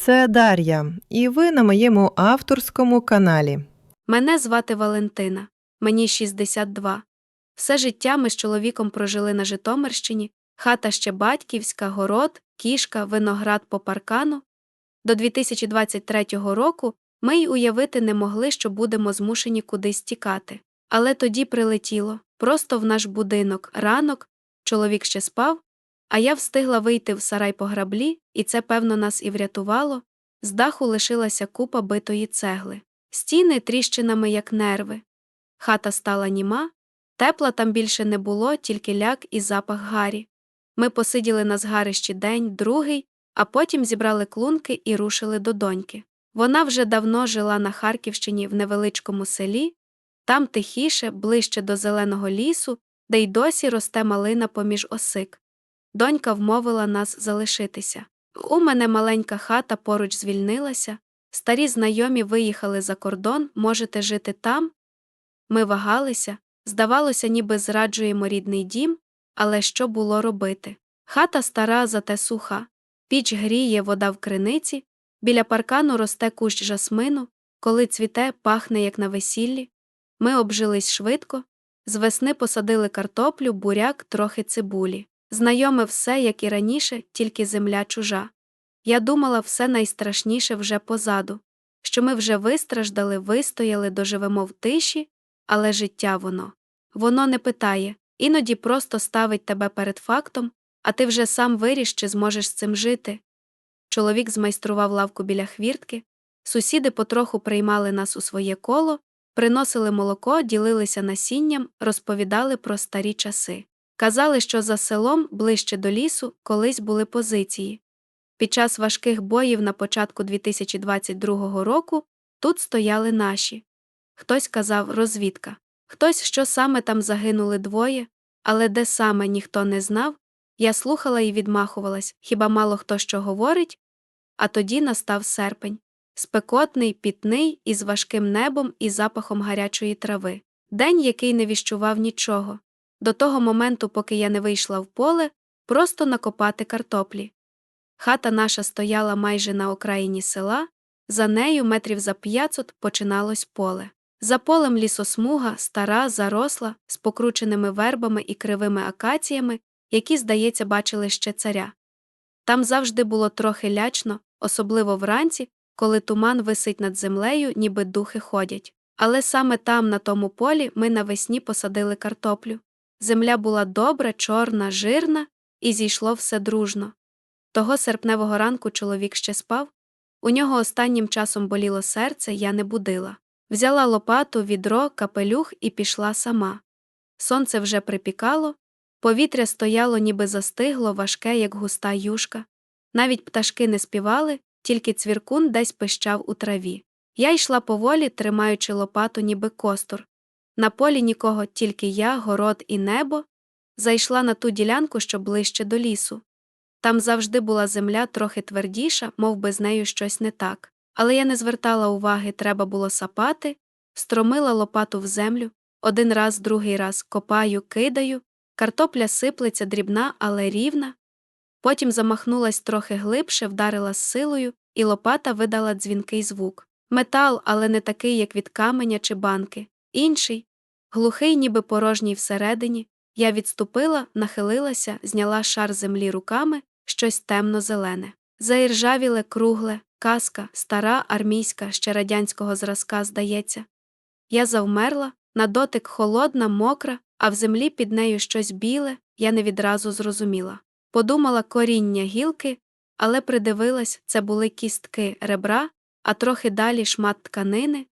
це Дар'я, і ви на моєму авторському каналі. Мене звати Валентина, мені 62. Все життя ми з чоловіком прожили на Житомирщині, хата ще батьківська, город, кішка, виноград по паркану. До 2023 року ми й уявити не могли, що будемо змушені кудись тікати. Але тоді прилетіло просто в наш будинок ранок, чоловік ще спав, а я встигла вийти в сарай по граблі, і це, певно, нас і врятувало. З даху лишилася купа битої цегли, стіни тріщинами, як нерви. Хата стала німа, тепла там більше не було, тільки ляк і запах гарі. Ми посиділи на згарищі день, другий, а потім зібрали клунки і рушили до доньки. Вона вже давно жила на Харківщині в невеличкому селі, там тихіше, ближче до зеленого лісу, де й досі росте малина поміж осик. Донька вмовила нас залишитися. У мене маленька хата поруч звільнилася, старі знайомі виїхали за кордон, можете жити там. Ми вагалися, здавалося, ніби зраджуємо рідний дім, але що було робити? Хата стара, зате суха, піч гріє, вода в криниці, біля паркану росте кущ жасмину, коли цвіте, пахне, як на весіллі. Ми обжились швидко, з весни посадили картоплю, буряк, трохи цибулі. Знайоме все, як і раніше, тільки земля чужа. Я думала, все найстрашніше вже позаду, що ми вже вистраждали, вистояли, доживемо в тиші, але життя воно. Воно не питає, іноді просто ставить тебе перед фактом, а ти вже сам виріш, чи зможеш з цим жити. Чоловік змайстрував лавку біля хвіртки, сусіди потроху приймали нас у своє коло, приносили молоко, ділилися насінням, розповідали про старі часи. Казали, що за селом, ближче до лісу, колись були позиції. Під час важких боїв на початку 2022 року тут стояли наші. Хтось казав розвідка, хтось, що саме там загинули двоє, але де саме ніхто не знав. Я слухала і відмахувалась, хіба мало хто що говорить? А тоді настав серпень спекотний, пітний, із важким небом і запахом гарячої трави. День, який не віщував нічого. До того моменту, поки я не вийшла в поле, просто накопати картоплі. Хата наша стояла майже на окраїні села, за нею метрів за п'ятсот починалось поле. За полем лісосмуга, стара, заросла, з покрученими вербами і кривими акаціями, які, здається, бачили ще царя. Там завжди було трохи лячно, особливо вранці, коли туман висить над землею, ніби духи ходять. Але саме там, на тому полі, ми навесні посадили картоплю. Земля була добра, чорна, жирна, і зійшло все дружно. Того серпневого ранку чоловік ще спав. У нього останнім часом боліло серце, я не будила. Взяла лопату, відро, капелюх і пішла сама. Сонце вже припікало, повітря стояло, ніби застигло, важке, як густа юшка. Навіть пташки не співали, тільки цвіркун десь пищав у траві. Я йшла поволі, тримаючи лопату, ніби костур. На полі нікого, тільки я, город і небо, зайшла на ту ділянку, що ближче до лісу. Там завжди була земля трохи твердіша, мов би з нею щось не так. Але я не звертала уваги, треба було сапати, стромила лопату в землю, один раз, другий раз копаю, кидаю, картопля сиплеться дрібна, але рівна. Потім замахнулась трохи глибше, вдарила з силою, і лопата видала дзвінкий звук. Метал, але не такий, як від каменя чи банки. Інший, глухий, ніби порожній всередині. Я відступила, нахилилася, зняла шар землі руками, щось темно-зелене. Заіржавіле, кругле, каска, стара, армійська, ще радянського зразка, здається. Я завмерла, на дотик холодна, мокра, а в землі під нею щось біле, я не відразу зрозуміла. Подумала коріння гілки, але придивилась, це були кістки ребра, а трохи далі шмат тканини.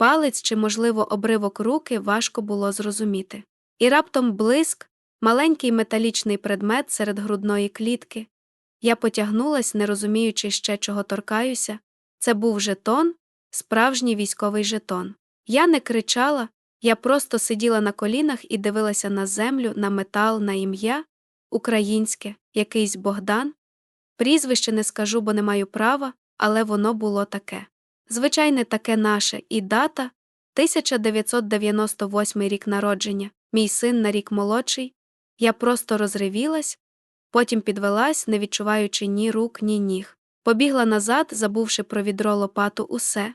Палець чи, можливо, обривок руки важко було зрозуміти. І раптом блиск, маленький металічний предмет серед грудної клітки. Я потягнулась, не розуміючи ще, чого торкаюся. Це був жетон, справжній військовий жетон. Я не кричала, я просто сиділа на колінах і дивилася на землю, на метал, на ім'я українське, якийсь Богдан. Прізвище не скажу, бо не маю права, але воно було таке. Звичайне таке наше, і дата 1998 рік народження, мій син на рік молодший. Я просто розривілась, потім підвелась, не відчуваючи ні рук, ні ніг. Побігла назад, забувши про відро лопату усе.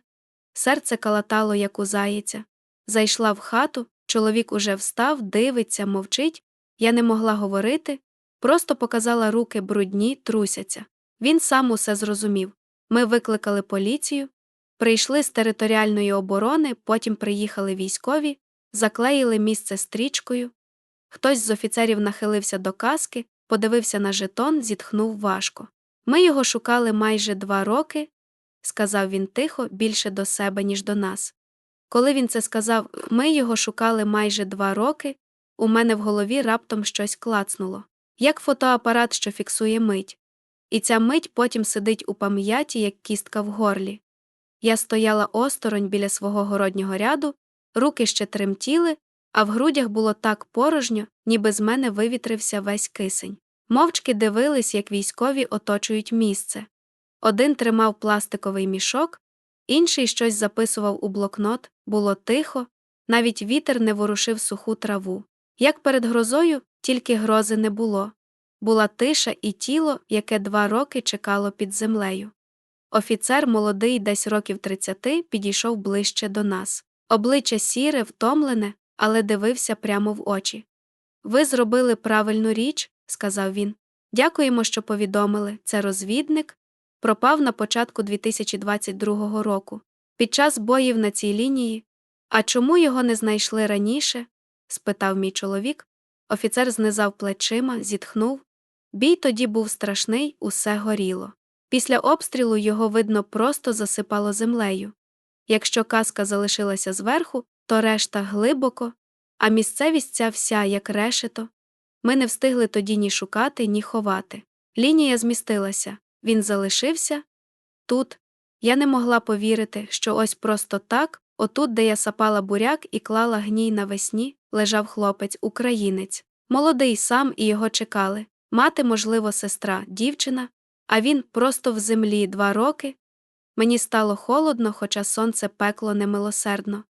Серце калатало, як у заєця. Зайшла в хату, чоловік уже встав, дивиться, мовчить. Я не могла говорити, просто показала руки брудні, трусяться. Він сам усе зрозумів. Ми викликали поліцію, прийшли з територіальної оборони, потім приїхали військові, заклеїли місце стрічкою. Хтось з офіцерів нахилився до каски, подивився на жетон, зітхнув важко. Ми його шукали майже два роки, сказав він тихо, більше до себе, ніж до нас. Коли він це сказав, ми його шукали майже два роки, у мене в голові раптом щось клацнуло, як фотоапарат, що фіксує мить. І ця мить потім сидить у пам'яті, як кістка в горлі. Я стояла осторонь біля свого городнього ряду, руки ще тремтіли, а в грудях було так порожньо, ніби з мене вивітрився весь кисень. Мовчки дивились, як військові оточують місце. Один тримав пластиковий мішок, інший щось записував у блокнот, було тихо, навіть вітер не ворушив суху траву. Як перед грозою, тільки грози не було. Була тиша і тіло, яке два роки чекало під землею. Офіцер, молодий, десь років тридцяти, підійшов ближче до нас. Обличчя сіре, втомлене, але дивився прямо в очі. Ви зробили правильну річ, сказав він. Дякуємо, що повідомили. Це розвідник. Пропав на початку 2022 року. Під час боїв на цій лінії. А чому його не знайшли раніше? спитав мій чоловік. Офіцер знизав плечима, зітхнув. Бій тоді був страшний, усе горіло. Після обстрілу його, видно, просто засипало землею. Якщо каска залишилася зверху, то решта глибоко, а місцевість ця вся, як решето. Ми не встигли тоді ні шукати, ні ховати. Лінія змістилася, він залишився. Тут я не могла повірити, що ось просто так, отут, де я сапала буряк і клала гній навесні, лежав хлопець, українець. Молодий сам і його чекали. Мати, можливо, сестра, дівчина, а він просто в землі два роки. Мені стало холодно, хоча сонце пекло немилосердно.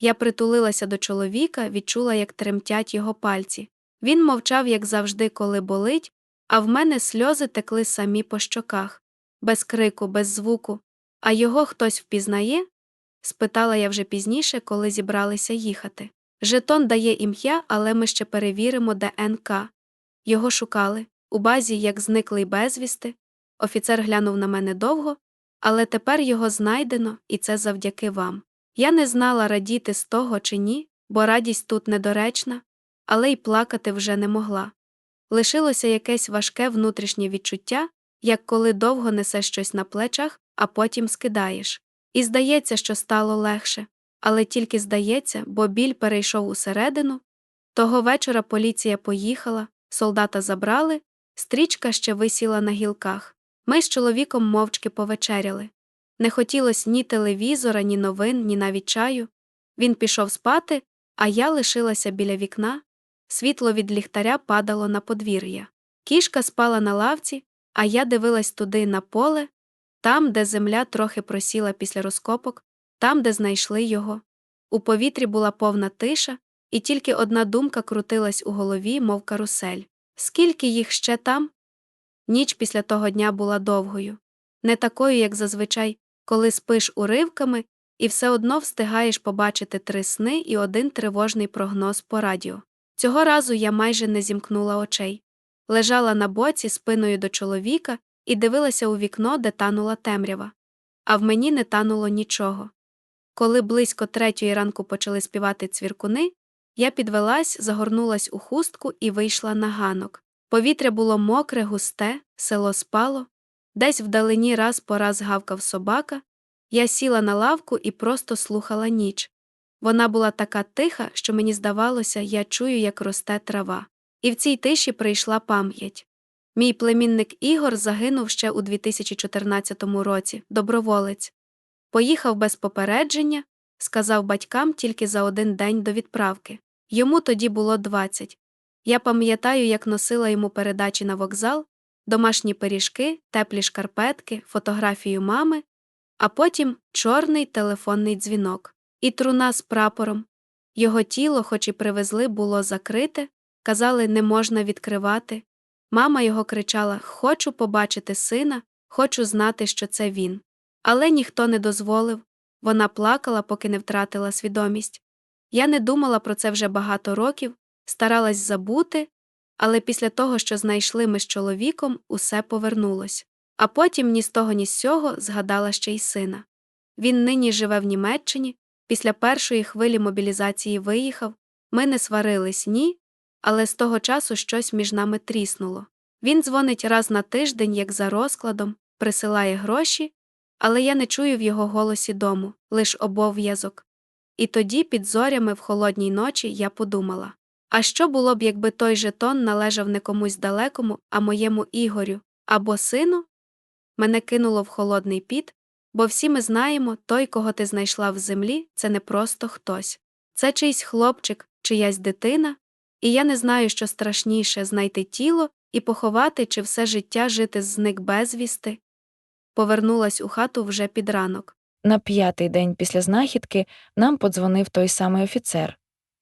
Я притулилася до чоловіка, відчула, як тремтять його пальці. Він мовчав, як завжди, коли болить, а в мене сльози текли самі по щоках, без крику, без звуку. А його хтось впізнає? спитала я вже пізніше, коли зібралися їхати. Жетон дає ім'я, але ми ще перевіримо ДНК. Його шукали, у базі, як зниклий безвісти. Офіцер глянув на мене довго, але тепер його знайдено, і це завдяки вам. Я не знала, радіти з того чи ні, бо радість тут недоречна, але й плакати вже не могла. Лишилося якесь важке внутрішнє відчуття, як коли довго несеш щось на плечах, а потім скидаєш. І здається, що стало легше, але тільки здається, бо біль перейшов усередину. Того вечора поліція поїхала, солдата забрали, стрічка ще висіла на гілках. Ми з чоловіком мовчки повечеряли. Не хотілося ні телевізора, ні новин, ні навіть чаю. Він пішов спати, а я лишилася біля вікна. Світло від ліхтаря падало на подвір'я. Кішка спала на лавці, а я дивилась туди на поле, там, де земля трохи просіла після розкопок, там, де знайшли його. У повітрі була повна тиша, і тільки одна думка крутилась у голові, мов карусель. Скільки їх ще там? Ніч після того дня була довгою, не такою, як зазвичай, коли спиш уривками і все одно встигаєш побачити три сни і один тривожний прогноз по радіо. Цього разу я майже не зімкнула очей. Лежала на боці спиною до чоловіка і дивилася у вікно, де танула темрява. А в мені не тануло нічого. Коли близько третьої ранку почали співати цвіркуни, я підвелась, загорнулась у хустку і вийшла на ганок. Повітря було мокре, густе, село спало, десь вдалині раз по раз гавкав собака. Я сіла на лавку і просто слухала ніч. Вона була така тиха, що мені здавалося, я чую, як росте трава. І в цій тиші прийшла пам'ять. Мій племінник Ігор загинув ще у 2014 році, доброволець. Поїхав без попередження, сказав батькам тільки за один день до відправки. Йому тоді було 20. Я пам'ятаю, як носила йому передачі на вокзал, домашні пиріжки, теплі шкарпетки, фотографію мами, а потім чорний телефонний дзвінок і труна з прапором. Його тіло, хоч і привезли, було закрите, казали, не можна відкривати. Мама його кричала Хочу побачити сина, хочу знати, що це він. Але ніхто не дозволив. Вона плакала, поки не втратила свідомість. Я не думала про це вже багато років, старалась забути, але після того, що знайшли ми з чоловіком, усе повернулось. А потім ні з того, ні з сього згадала ще й сина. Він нині живе в Німеччині, після першої хвилі мобілізації виїхав. Ми не сварились, ні, але з того часу щось між нами тріснуло. Він дзвонить раз на тиждень, як за розкладом, присилає гроші, але я не чую в його голосі дому, лиш обов'язок. І тоді, під зорями в холодній ночі, я подумала а що було б, якби той жетон належав не комусь далекому, а моєму Ігорю або сину? Мене кинуло в холодний піт, бо всі ми знаємо, той, кого ти знайшла в землі, це не просто хтось. Це чийсь хлопчик, чиясь дитина, і я не знаю, що страшніше знайти тіло і поховати, чи все життя жити зник безвісти. Повернулась у хату вже під ранок. На п'ятий день після знахідки нам подзвонив той самий офіцер.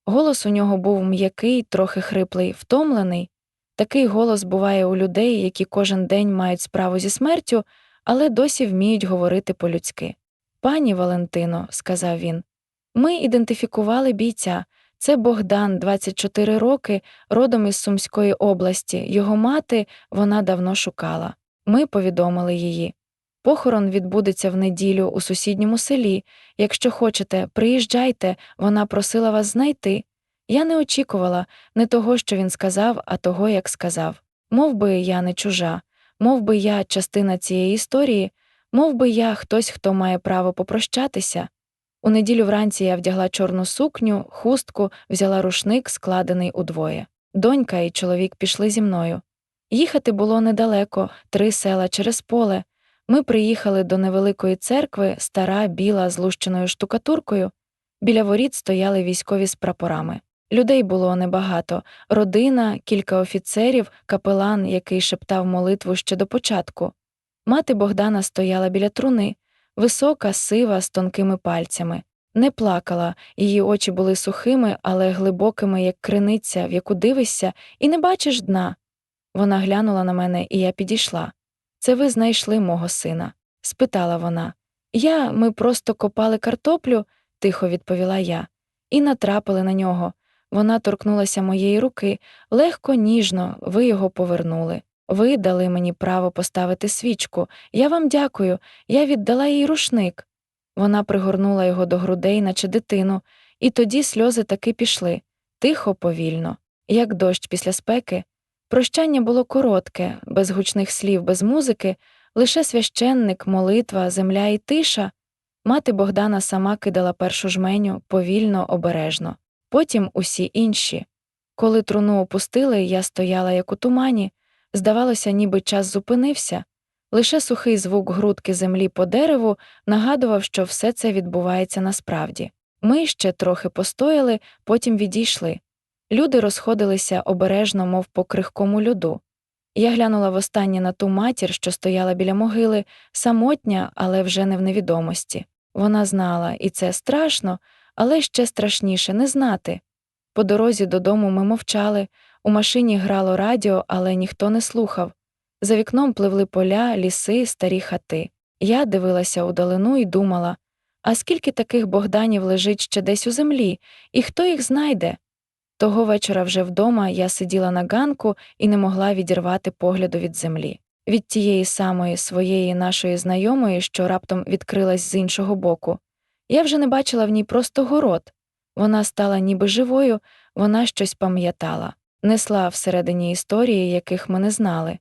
Голос у нього був м'який, трохи хриплий, втомлений. Такий голос буває у людей, які кожен день мають справу зі смертю, але досі вміють говорити по-людськи. Пані Валентино, сказав він, ми ідентифікували бійця. Це Богдан, 24 роки, родом із Сумської області. Його мати вона давно шукала. Ми повідомили її. Похорон відбудеться в неділю у сусідньому селі. Якщо хочете, приїжджайте, вона просила вас знайти. Я не очікувала не того, що він сказав, а того, як сказав. Мов би я не чужа, мов би я частина цієї історії, мов би я хтось, хто має право попрощатися. У неділю вранці я вдягла чорну сукню, хустку, взяла рушник, складений удвоє. Донька і чоловік пішли зі мною. Їхати було недалеко, три села через поле. Ми приїхали до невеликої церкви, стара, біла, з лущеною штукатуркою. Біля воріт стояли військові з прапорами. Людей було небагато родина, кілька офіцерів, капелан, який шептав молитву ще до початку. Мати Богдана стояла біля труни, висока, сива, з тонкими пальцями. Не плакала, її очі були сухими, але глибокими, як криниця, в яку дивишся, і не бачиш дна. Вона глянула на мене, і я підійшла. Це ви знайшли мого сина? спитала вона. Я, ми просто копали картоплю, тихо відповіла я, і натрапили на нього. Вона торкнулася моєї руки, легко, ніжно, ви його повернули. Ви дали мені право поставити свічку. Я вам дякую, я віддала їй рушник. Вона пригорнула його до грудей, наче дитину, і тоді сльози таки пішли, тихо, повільно, як дощ після спеки. Прощання було коротке, без гучних слів, без музики, лише священник, молитва, земля і тиша. Мати Богдана сама кидала першу жменю повільно, обережно, потім усі інші. Коли труну опустили, я стояла як у тумані, здавалося, ніби час зупинився. Лише сухий звук грудки землі по дереву нагадував, що все це відбувається насправді. Ми ще трохи постояли, потім відійшли. Люди розходилися обережно, мов по крихкому льоду. Я глянула востаннє на ту матір, що стояла біля могили, самотня, але вже не в невідомості. Вона знала, і це страшно, але ще страшніше не знати. По дорозі додому ми мовчали, у машині грало радіо, але ніхто не слухав. За вікном пливли поля, ліси, старі хати. Я дивилася удалину і думала а скільки таких Богданів лежить ще десь у землі, і хто їх знайде? Того вечора вже вдома я сиділа на ганку і не могла відірвати погляду від землі. Від тієї самої своєї нашої знайомої, що раптом відкрилась з іншого боку. Я вже не бачила в ній просто город. Вона стала ніби живою, вона щось пам'ятала, несла всередині історії, яких ми не знали.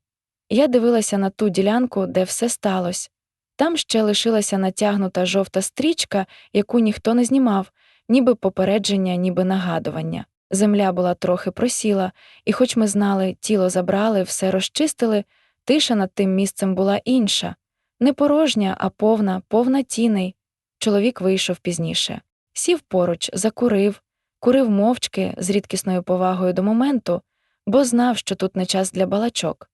Я дивилася на ту ділянку, де все сталося. Там ще лишилася натягнута жовта стрічка, яку ніхто не знімав, ніби попередження, ніби нагадування. Земля була трохи просіла, і, хоч ми знали, тіло забрали, все розчистили, тиша над тим місцем була інша не порожня, а повна, повна тіней. Чоловік вийшов пізніше. Сів поруч, закурив, курив мовчки з рідкісною повагою до моменту, бо знав, що тут не час для балачок.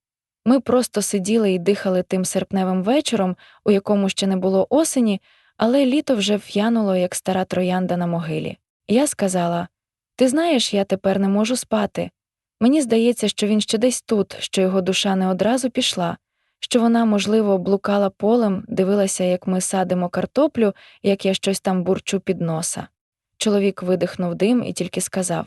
Ми просто сиділи і дихали тим серпневим вечором, у якому ще не було осені, але літо вже в'януло, як стара троянда на могилі. Я сказала Ти знаєш, я тепер не можу спати. Мені здається, що він ще десь тут, що його душа не одразу пішла. що вона, можливо, блукала полем, дивилася, як ми садимо картоплю, як я щось там бурчу під носа. Чоловік видихнув дим і тільки сказав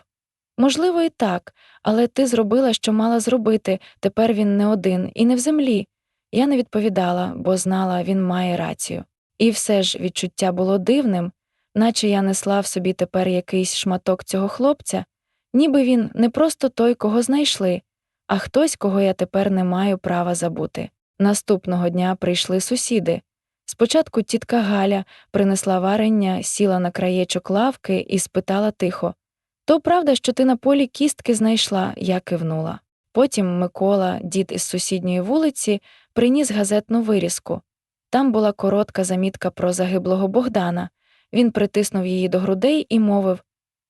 Можливо, і так, але ти зробила, що мала зробити, тепер він не один і не в землі. Я не відповідала, бо знала, він має рацію. І все ж відчуття було дивним, наче я несла в собі тепер якийсь шматок цього хлопця, ніби він не просто той, кого знайшли, а хтось, кого я тепер не маю права забути. Наступного дня прийшли сусіди. Спочатку тітка Галя принесла варення, сіла на краєчок лавки і спитала тихо То правда, що ти на полі кістки знайшла? Я кивнула. Потім Микола, дід із сусідньої вулиці, приніс газетну вирізку. Там була коротка замітка про загиблого Богдана. Він притиснув її до грудей і мовив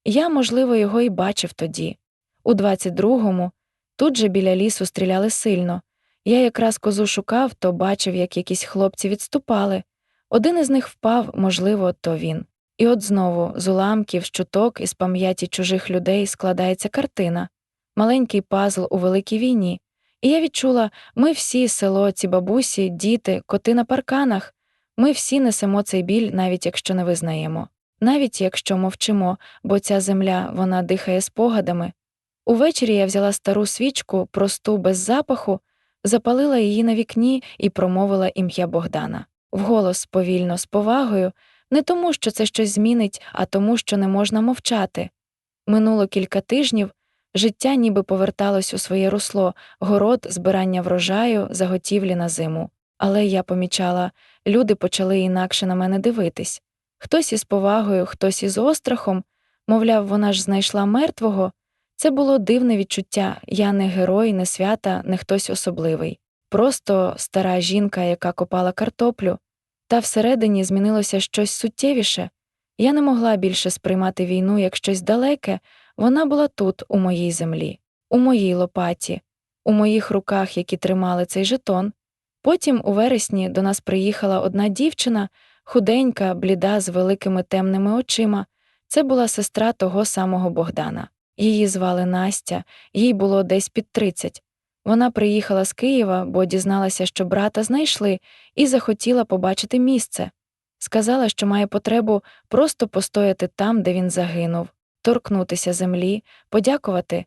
Я, можливо, його і бачив тоді. У 22-му тут же біля лісу стріляли сильно. Я якраз козу шукав, то бачив, як якісь хлопці відступали. Один із них впав, можливо, то він. І от знову з уламків, чуток із пам'яті чужих людей складається картина, маленький пазл у великій війні. І я відчула, ми всі, село, ці бабусі, діти, коти на парканах, ми всі несемо цей біль, навіть якщо не визнаємо, навіть якщо мовчимо, бо ця земля вона дихає спогадами. Увечері я взяла стару свічку, просту без запаху, запалила її на вікні і промовила ім'я Богдана. Вголос повільно, з повагою, не тому, що це щось змінить, а тому, що не можна мовчати. Минуло кілька тижнів, життя ніби поверталось у своє русло, город, збирання врожаю, заготівлі на зиму. Але я помічала, люди почали інакше на мене дивитись. Хтось із повагою, хтось із острахом, мовляв, вона ж знайшла мертвого. Це було дивне відчуття я не герой, не свята, не хтось особливий. Просто стара жінка, яка копала картоплю, та всередині змінилося щось суттєвіше. Я не могла більше сприймати війну як щось далеке, вона була тут, у моїй землі, у моїй лопаті, у моїх руках, які тримали цей жетон. Потім у вересні до нас приїхала одна дівчина, худенька, бліда, з великими темними очима. Це була сестра того самого Богдана. Її звали Настя, їй було десь під тридцять. Вона приїхала з Києва, бо дізналася, що брата знайшли, і захотіла побачити місце. Сказала, що має потребу просто постояти там, де він загинув, торкнутися землі, подякувати.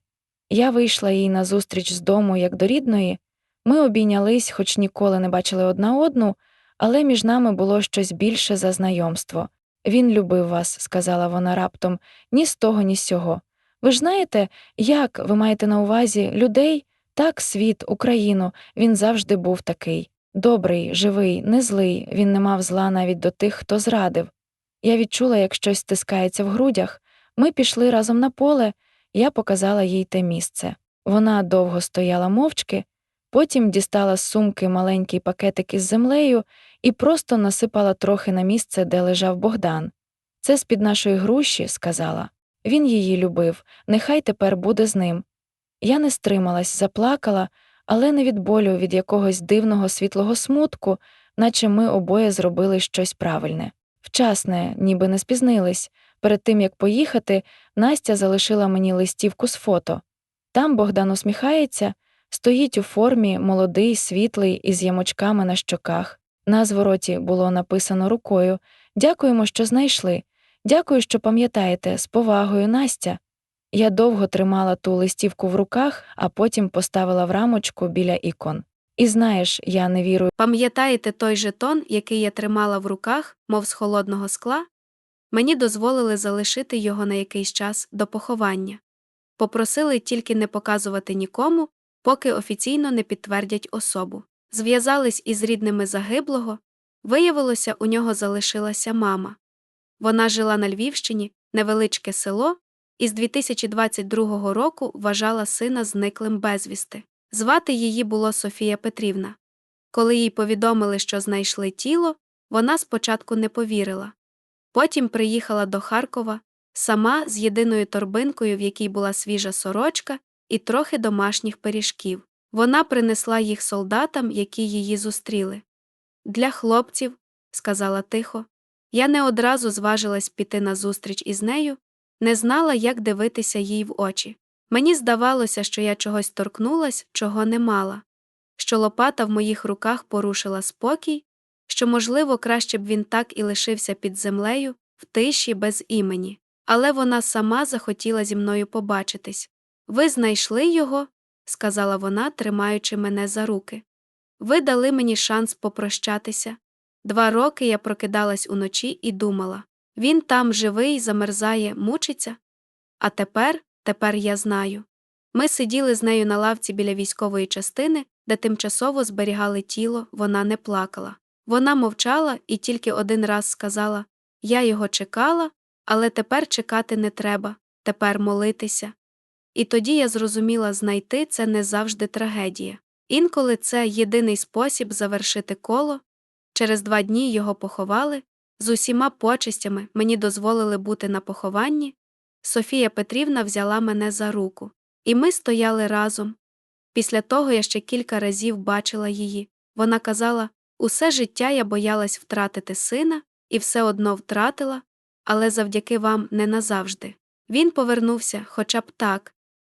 Я вийшла їй назустріч з дому, як до рідної. Ми обійнялись, хоч ніколи не бачили одна одну, але між нами було щось більше за знайомство. Він любив вас, сказала вона раптом, ні з того, ні з сього. Ви ж знаєте, як ви маєте на увазі людей? Так, світ, Україну, він завжди був такий. Добрий, живий, не злий, він не мав зла навіть до тих, хто зрадив. Я відчула, як щось стискається в грудях. Ми пішли разом на поле, я показала їй те місце. Вона довго стояла мовчки, потім дістала з сумки маленький пакетик із землею і просто насипала трохи на місце, де лежав Богдан. Це з-під нашої груші, сказала. Він її любив, нехай тепер буде з ним. Я не стрималась, заплакала, але не від болю, від якогось дивного світлого смутку, наче ми обоє зробили щось правильне. Вчасне, ніби не спізнились. Перед тим як поїхати, Настя залишила мені листівку з фото. Там Богдан усміхається, стоїть у формі, молодий, світлий, із ямочками на щоках. На звороті було написано рукою Дякуємо, що знайшли. Дякую, що пам'ятаєте, з повагою, Настя. Я довго тримала ту листівку в руках, а потім поставила в рамочку біля ікон. І знаєш, я не вірую. Пам'ятаєте той жетон, який я тримала в руках, мов з холодного скла? Мені дозволили залишити його на якийсь час до поховання. Попросили тільки не показувати нікому, поки офіційно не підтвердять особу. Зв'язались із рідними загиблого. Виявилося, у нього залишилася мама. Вона жила на Львівщині, невеличке село, і з 2022 року вважала сина зниклим безвісти. Звати її було Софія Петрівна. Коли їй повідомили, що знайшли тіло, вона спочатку не повірила. Потім приїхала до Харкова сама з єдиною торбинкою, в якій була свіжа сорочка, і трохи домашніх пиріжків. Вона принесла їх солдатам, які її зустріли. Для хлопців, сказала тихо, я не одразу зважилась піти на зустріч із нею, не знала, як дивитися їй в очі. Мені здавалося, що я чогось торкнулась, чого не мала. що лопата в моїх руках порушила спокій, що, можливо, краще б він так і лишився під землею, в тиші без імені, але вона сама захотіла зі мною побачитись. Ви знайшли його, сказала вона, тримаючи мене за руки. Ви дали мені шанс попрощатися. Два роки я прокидалась уночі і думала він там живий, замерзає, мучиться. А тепер, тепер я знаю. Ми сиділи з нею на лавці біля військової частини, де тимчасово зберігали тіло, вона не плакала. Вона мовчала і тільки один раз сказала Я його чекала, але тепер чекати не треба, тепер молитися. І тоді я зрозуміла, знайти це не завжди трагедія. Інколи це єдиний спосіб завершити коло. Через два дні його поховали, з усіма почестями мені дозволили бути на похованні. Софія Петрівна взяла мене за руку, і ми стояли разом. Після того я ще кілька разів бачила її. Вона казала усе життя я боялась втратити сина і все одно втратила, але завдяки вам не назавжди. Він повернувся хоча б так.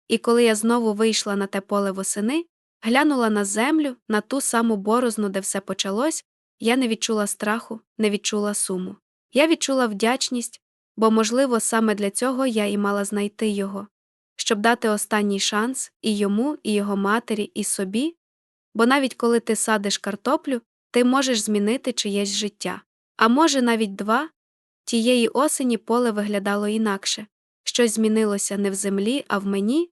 І коли я знову вийшла на те поле восени, глянула на землю, на ту саму борозну, де все почалось, я не відчула страху, не відчула суму. Я відчула вдячність, бо, можливо, саме для цього я і мала знайти його, щоб дати останній шанс і йому, і його матері, і собі, бо навіть коли ти садиш картоплю, ти можеш змінити чиєсь життя. А може, навіть два. Тієї осені поле виглядало інакше щось змінилося не в землі, а в мені.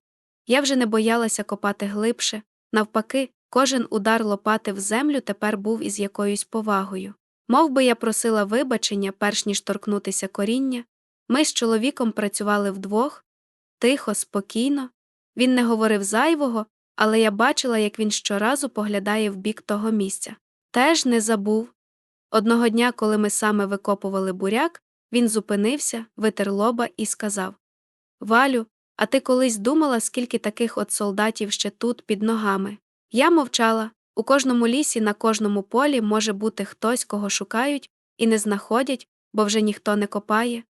Я вже не боялася копати глибше, навпаки, кожен удар лопати в землю тепер був із якоюсь повагою. Мов би я просила вибачення, перш ніж торкнутися коріння. Ми з чоловіком працювали вдвох, тихо, спокійно. Він не говорив зайвого, але я бачила, як він щоразу поглядає в бік того місця. Теж не забув. Одного дня, коли ми саме викопували буряк, він зупинився, витер лоба і сказав Валю, а ти колись думала, скільки таких от солдатів ще тут під ногами? Я мовчала. У кожному лісі, на кожному полі може бути хтось, кого шукають, і не знаходять, бо вже ніхто не копає.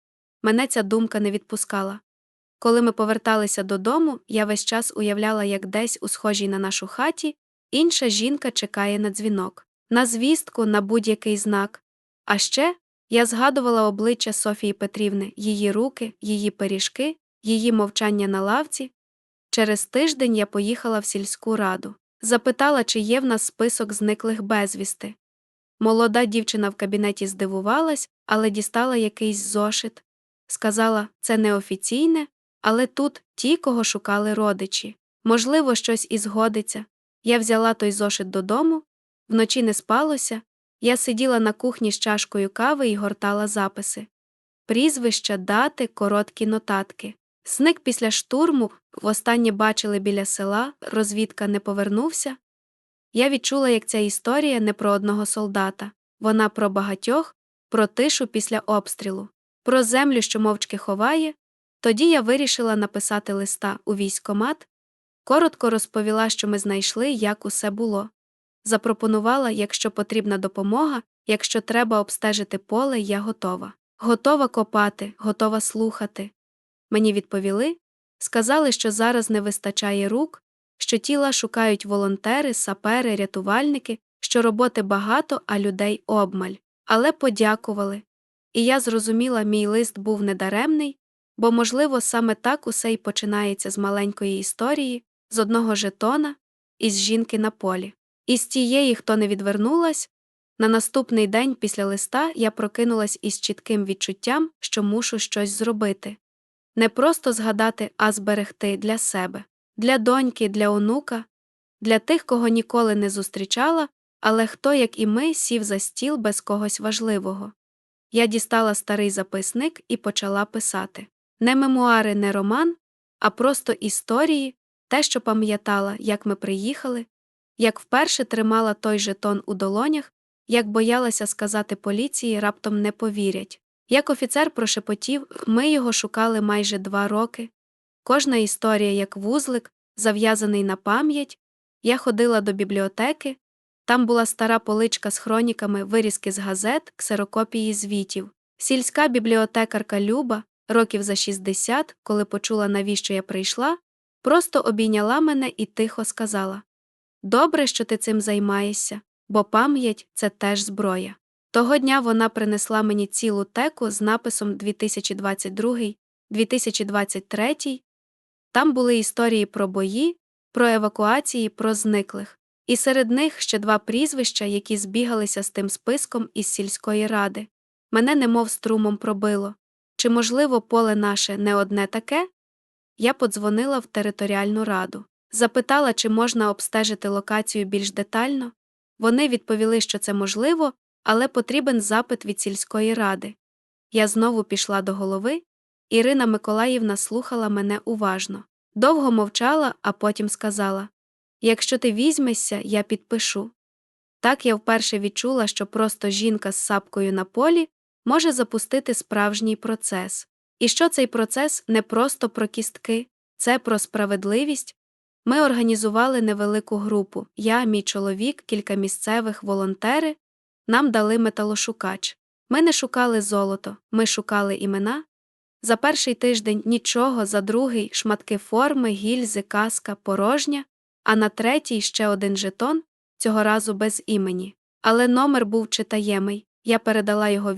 Мене ця думка не відпускала. Коли ми поверталися додому, я весь час уявляла, як десь у схожій на нашу хаті інша жінка чекає на дзвінок, на звістку, на будь-який знак. А ще я згадувала обличчя Софії Петрівни, її руки, її пиріжки, її мовчання на лавці. Через тиждень я поїхала в сільську раду, запитала, чи є в нас список зниклих безвісти. Молода дівчина в кабінеті здивувалась, але дістала якийсь зошит. Сказала, це неофіційне, але тут ті, кого шукали родичі. Можливо, щось і згодиться. Я взяла той зошит додому, вночі не спалося, я сиділа на кухні з чашкою кави і гортала записи. Прізвища, дати, короткі нотатки. Зник після штурму, востаннє бачили біля села, розвідка не повернувся. Я відчула, як ця історія не про одного солдата, вона про багатьох, про тишу після обстрілу, про землю, що мовчки ховає. Тоді я вирішила написати листа у військомат, коротко розповіла, що ми знайшли, як усе було. Запропонувала, якщо потрібна допомога, якщо треба обстежити поле, я готова. Готова копати, готова слухати. Мені відповіли, сказали, що зараз не вистачає рук, що тіла шукають волонтери, сапери, рятувальники, що роботи багато, а людей обмаль. Але подякували. І я зрозуміла, мій лист був недаремний, бо, можливо, саме так усе й починається з маленької історії, з одного жетона, із жінки на полі. І з тієї, хто не відвернулась, на наступний день після листа я прокинулась із чітким відчуттям, що мушу щось зробити. Не просто згадати, а зберегти для себе, для доньки, для онука, для тих, кого ніколи не зустрічала, але хто, як і ми, сів за стіл без когось важливого. Я дістала старий записник і почала писати не мемуари, не роман, а просто історії, те, що пам'ятала, як ми приїхали, як вперше тримала той жетон у долонях, як боялася сказати поліції, раптом не повірять. Як офіцер прошепотів, ми його шукали майже два роки. Кожна історія, як вузлик, зав'язаний на пам'ять. Я ходила до бібліотеки, там була стара поличка з хроніками, вирізки з газет, ксерокопії звітів. Сільська бібліотекарка Люба, років за 60, коли почула, навіщо я прийшла, просто обійняла мене і тихо сказала Добре, що ти цим займаєшся, бо пам'ять це теж зброя. Того дня вона принесла мені цілу теку з написом 2022, 2023. Там були історії про бої, про евакуації, про зниклих. І серед них ще два прізвища, які збігалися з тим списком із сільської ради. Мене немов струмом пробило. Чи, можливо, поле наше не одне таке? Я подзвонила в територіальну раду. Запитала, чи можна обстежити локацію більш детально. Вони відповіли, що це можливо, але потрібен запит від сільської ради. Я знову пішла до голови. Ірина Миколаївна слухала мене уважно. Довго мовчала, а потім сказала Якщо ти візьмешся, я підпишу. Так я вперше відчула, що просто жінка з сапкою на полі може запустити справжній процес. І що цей процес не просто про кістки, це про справедливість. Ми організували невелику групу. Я, мій чоловік, кілька місцевих волонтери. Нам дали металошукач. Ми не шукали золото, ми шукали імена. За перший тиждень нічого, за другий шматки форми, гільзи, каска, порожня, а на третій ще один жетон, цього разу без імені. Але номер був читаємий. Я передала його